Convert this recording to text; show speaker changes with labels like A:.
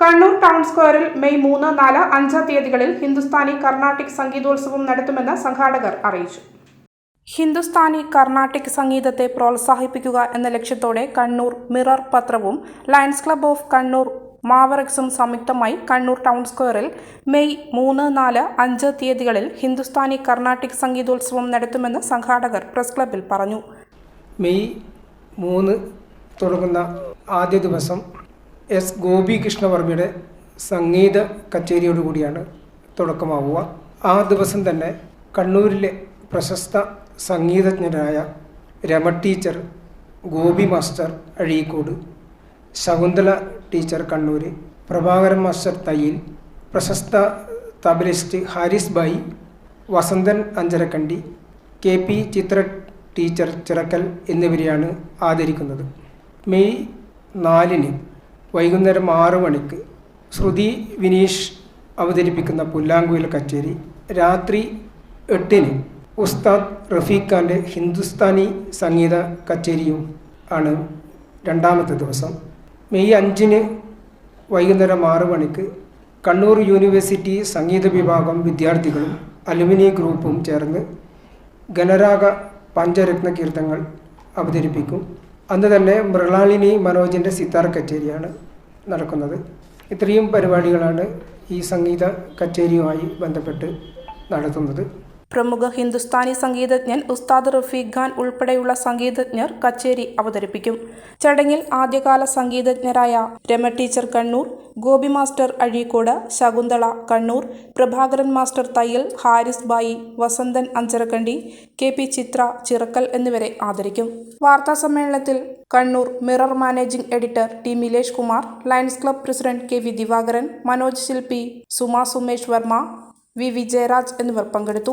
A: Kannur town സ്ക്വയറിൽ May മൂന്ന് നാല് അഞ്ചാം തീയതികളിൽ ഹിന്ദുസ്ഥാനി കർണാട്ടിക് സംഗീതോത്സവം നടത്തുമെന്ന് സംഘാടകർ അറിയിച്ചു. ഹിന്ദുസ്ഥാനി കർണാട്ടിക് സംഗീതത്തെ പ്രോത്സാഹിപ്പിക്കുക എന്ന ലക്ഷ്യത്തോടെ കണ്ണൂർ മിറർ പത്രവും ലയൺസ് ക്ലബ് ഓഫ് കണ്ണൂർ മാവറക്സും സംയുക്തമായി കണ്ണൂർ ടൗൺ സ്ക്വയറിൽ മെയ് മൂന്ന് നാല് അഞ്ച് തീയതികളിൽ ഹിന്ദുസ്ഥാനി കർണാട്ടിക് സംഗീതോത്സവം നടത്തുമെന്ന് സംഘാടകർ പ്രസ് ക്ലബിൽ പറഞ്ഞു.
B: മെയ് മൂന്ന് തുടങ്ങുന്ന ആദ്യ ദിവസം എസ് ഗോപികൃഷ്ണവർമ്മയുടെ സംഗീത കച്ചേരിയോടുകൂടിയാണ് തുടക്കമാവുക. ആ ദിവസം തന്നെ കണ്ണൂരിലെ പ്രശസ്ത സംഗീതജ്ഞരായ Rama teacher Gopi master Azhikode Shakuntala teacher Kannur Prabhakaran master Thayyil പ്രശസ്ത tablist Haris Bhai Vasanthan Ancharakandy K P Chithra teacher Chirakkal എന്നിവരെയാണ് ആദരിക്കുന്നത്. മെയ് നാലിന് വൈകുന്നേരം ആറു മണിക്ക് ശ്രുതി വിനീഷ് അവതരിപ്പിക്കുന്ന പുല്ലാങ്കുയിൽ കച്ചേരി. രാത്രി എട്ടിന് ഉസ്താദ് റഫീഖ് ഖാന്റെ ഹിന്ദുസ്ഥാനി സംഗീത കച്ചേരിയും ആണ് രണ്ടാമത്തെ ദിവസം. മെയ് അഞ്ചിന് വൈകുന്നേരം ആറു മണിക്ക് കണ്ണൂർ യൂണിവേഴ്സിറ്റി സംഗീത വിഭാഗം വിദ്യാർത്ഥികളും അലുമിനി ഗ്രൂപ്പും ചേർന്ന് ഗണരാഗ പഞ്ചരത്ന കീർത്തങ്ങൾ അവതരിപ്പിക്കും. അന്ന് തന്നെ മൃണാളിനി മനോജിന്റെ സിത്താർ കച്ചേരിയാണ് നടക്കുന്നത്. ഇത്രയും പരിപാടികളാണ് ഈ സംഗീത കച്ചേരിയുമായി ബന്ധപ്പെട്ട് നടത്തുന്നത്.
A: പ്രമുഖ ഹിന്ദുസ്ഥാനി സംഗീതജ്ഞൻ ഉസ്താദ് റഫീഖ് ഖാൻ ഉൾപ്പെടെയുള്ള സംഗീതജ്ഞർ കച്ചേരി അവതരിപ്പിക്കും. ചടങ്ങിൽ ആദ്യകാല സംഗീതജ്ഞരായ Rama teacher Kannur Gopi master Azhikode Shakuntala Kannur Prabhakaran master Thayyal Haris Bhai Vasanthan Ancharakandy K P Chithra Chirakkal എന്നിവരെ ആദരിക്കും. വാർത്താ സമ്മേളനത്തിൽ Kannur mirror managing editor T Milesh Kumar Lions club president K V Divakaran Manoj Shilpi Suma Sumesh Varma V. Vijayaraj എന്നിവർ പങ്കെടുത്തു.